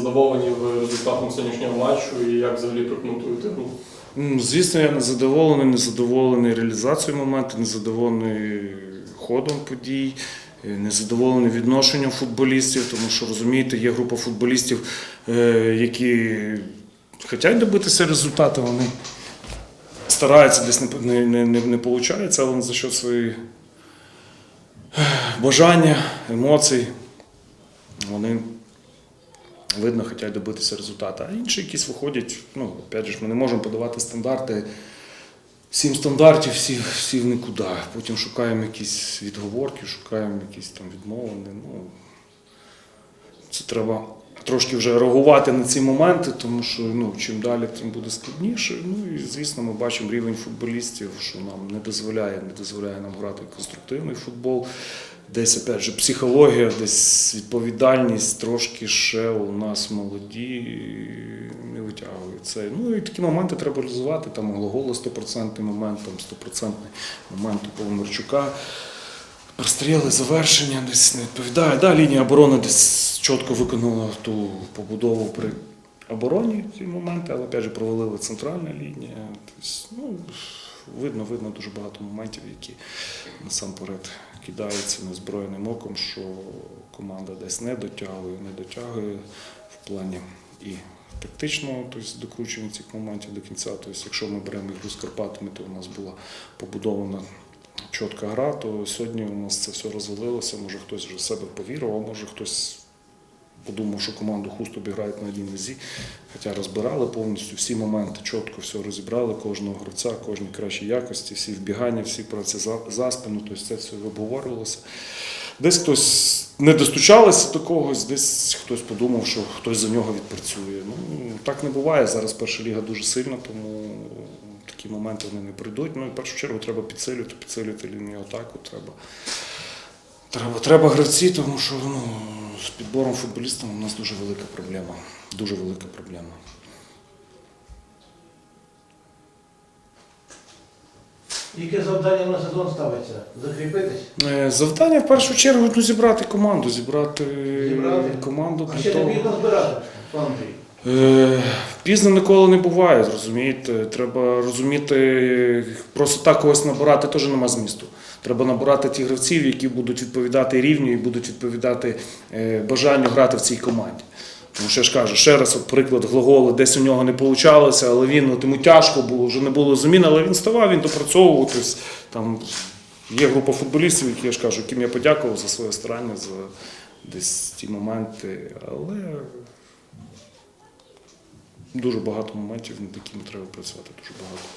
задоволені ви результатом сьогоднішнього матчу і як взагалі прокоментуєте гру? Звісно, я не задоволений, не задоволений реалізацією моменту, не задоволений ходом подій, е, не задоволений відношенням футболістів, тому що розумієте, є група футболістів, е, які хочуть добитися результату, вони стараються, десь не, не, не, не, виходить, але за що свої бажання, емоцій, вони видно, хочуть добитися результату. А інші якісь виходять, ну, опять же, ми не можемо подавати стандарти. Сім стандартів, всі, всі в нікуди. Потім шукаємо якісь відговорки, шукаємо якісь там відмовини. Ну, це треба трошки вже реагувати на ці моменти, тому що ну, чим далі, тим буде складніше. Ну і звісно, ми бачимо рівень футболістів, що нам не дозволяє, не дозволяє нам грати конструктивний футбол. Десь опять же психологія, десь відповідальність, трошки ще у нас молоді не витягують це. Ну і такі моменти треба реалізувати. Там глаголи 100% момент, там 100% момент у Поломарчука. Простріли, завершення десь не відповідає. Да, лінія оборони десь чітко виконала ту побудову при обороні ці моменти, але опять же провалила центральна лінія. Тобто, ну, видно, видно дуже багато моментів, які насамперед кидаються незброєним оком, що команда десь не дотягує, не дотягує в плані і тактичного, тобто докручування цих моментів до кінця. Тобто, якщо ми беремо ігру з Карпатами, то у нас була побудована чітка гра, то сьогодні у нас це все розвалилося. Може хтось вже в себе повірив, а може хтось подумав, що команду хуст обіграють на одній нозі. Хоча розбирали повністю всі моменти, чітко все розібрали, кожного гравця, кожні кращі якості, всі вбігання, всі праці за, за спину, тобто це все обговорювалося. Десь хтось не достучалися до когось, десь хтось подумав, що хтось за нього відпрацює. Ну, так не буває. Зараз перша ліга дуже сильна, тому такі моменти вони не прийдуть. Ну і в першу чергу треба підсилювати, підсилювати лінію атаку. Треба, треба, треба гравці, тому що ну, з підбором футболістів у нас дуже велика проблема. Дуже велика проблема. Яке завдання на сезон ставиться? Закріпитись? Е, Завдання в першу чергу ну, зібрати команду, зібрати, Зібрати? команду А ще не того. бідно збирати, пан Андрій. Е, Пізно ніколи не буває, зрозумієте. Треба розуміти, просто так когось набирати теж нема змісту. Треба набирати ті гравців, які будуть відповідати рівню і будуть відповідати е, бажанню грати в цій команді. Тому що я ж кажу, ще раз, от приклад глаголи, десь у нього не вийшло, але він от йому тяжко було, вже не було замін, але він ставав, він допрацьовував. Тобто, там є група футболістів, які я ж кажу, яким я подякував за своє старання, за десь ті моменти. Але Дуже багато моментів, над якими треба працювати, дуже багато.